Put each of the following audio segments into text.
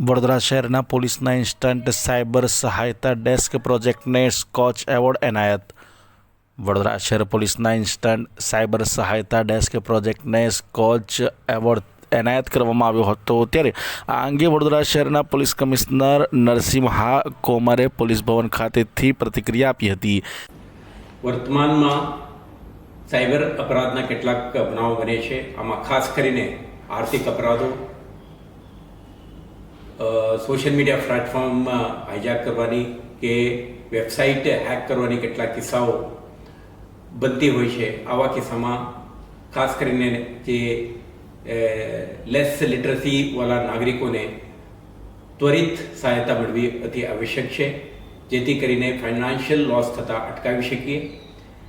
વડોદરા શહેરના પોલીસના instant cyber સહાયતા ડેસ્ક પ્રોજેક્ટને સ્કોચ એવોર્ડ એનાયત. વડોદરા શહેર પોલીસના ઇન્સ્ટન્ટ સાયબર સહાયતા ડેસ્ક પ્રોજેક્ટને સ્કોચ એવોર્ડ એનાયત કરવામાં આવ્યો હતો. ત્યારે આ અંગે વડોદરા શહેરના પોલીસ કમિશનર નરસિંહા કોમરે પોલીસ ભવન ખાતેથી પ્રતિક્રિયા આપી હતી. વર્તમાનમાં સાયબર અપરાધના કેટલાક બનાવો બને છે. આમાં ખાસ કરીને આર્થિક અપરાધો સોશિયલ મીડિયા પ્લેટફોર્મમાં હાઇજાક કરવાની કે વેબસાઇટ હેક કરવાની કેટલાક કિસ્સાઓ બનતી હોય છે. આવા કિસ્સામાં ખાસ કરીને જે લેસ લિટરસીવાળા નાગરિકોને ત્વરિત સહાયતા મળવી અતિ આવશ્યક છે. જેથી કરીને ફાઇનાન્શિયલ લોસ થતાં અટકાવી શકીએ.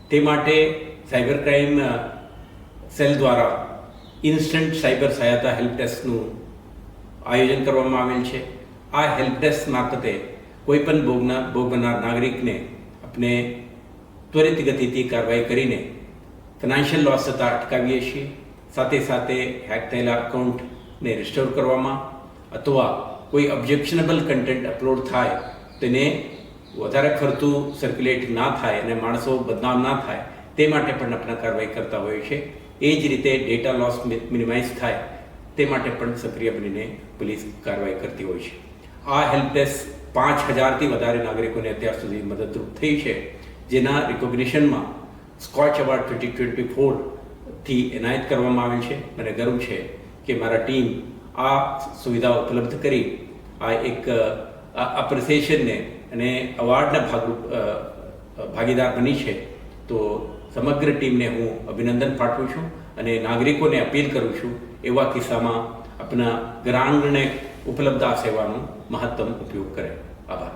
તે માટે સાયબર ક્રાઇમ સેલ દ્વારા ઇન્સ્ટન્ટ સાયબર સહાયતા હેલ્પ ડેસ્કનું આયોજન કરવામાં આવેલ છે. આ હેલ્પ ડેસ્ક મારફતે કોઈ પણ ભોગના ભોગ બનનાર નાગરિકને આપણે ત્વરિત ગતિથી કાર્યવાહી કરીને ફાઇનાન્શિયલ લોસ થતાં અટકાવીએ છીએ. સાથે સાથે હેક થયેલા અકાઉન્ટને રિસ્ટોર કરવામાં અથવા કોઈ ઓબ્જેક્શનેબલ કન્ટેન્ટ અપલોડ થાય, તેને વધારે ખર્ચું સર્ક્યુલેટ ના થાય અને માણસો બદનામ ના થાય, તે માટે પણ આપણે કાર્યવાહી કરતા હોઈએ છીએ. એ જ રીતે ડેટા લોસ મિનિમાઇઝ થાય. તે માટે પણ સક્રિય બનીને પોલીસ કાર્યવાહી કરતી હોય છે. આ હેલ્પ ડેસ્ક પાંચ હજારથી વધારે નાગરિકોને અત્યાર સુધી મદદરૂપ થઈ છે. જેના રિકોગ્નિશનમાં સ્કોચ એવોર્ડ ટ્વેન્ટી ટ્વેન્ટી ફોરથી એનાયત કરવામાં આવેલ છે. મને ગર્વ છે કે મારા ટીમ આ સુવિધા ઉપલબ્ધ કરી, આ એક અપ્રિસિએશનને અને અવાર્ડના ભાગરૂપ ભાગીદાર બની છે. તો સમગ્ર ટીમને હું અભિનંદન પાઠવું છું અને નાગરિકોને અપીલ કરું છું એવા કિસ્સામાં આપણા ગ્રાંગણે ઉપલબ્ધ આ સેવાનો મહત્તમ ઉપયોગ કરે. આભાર.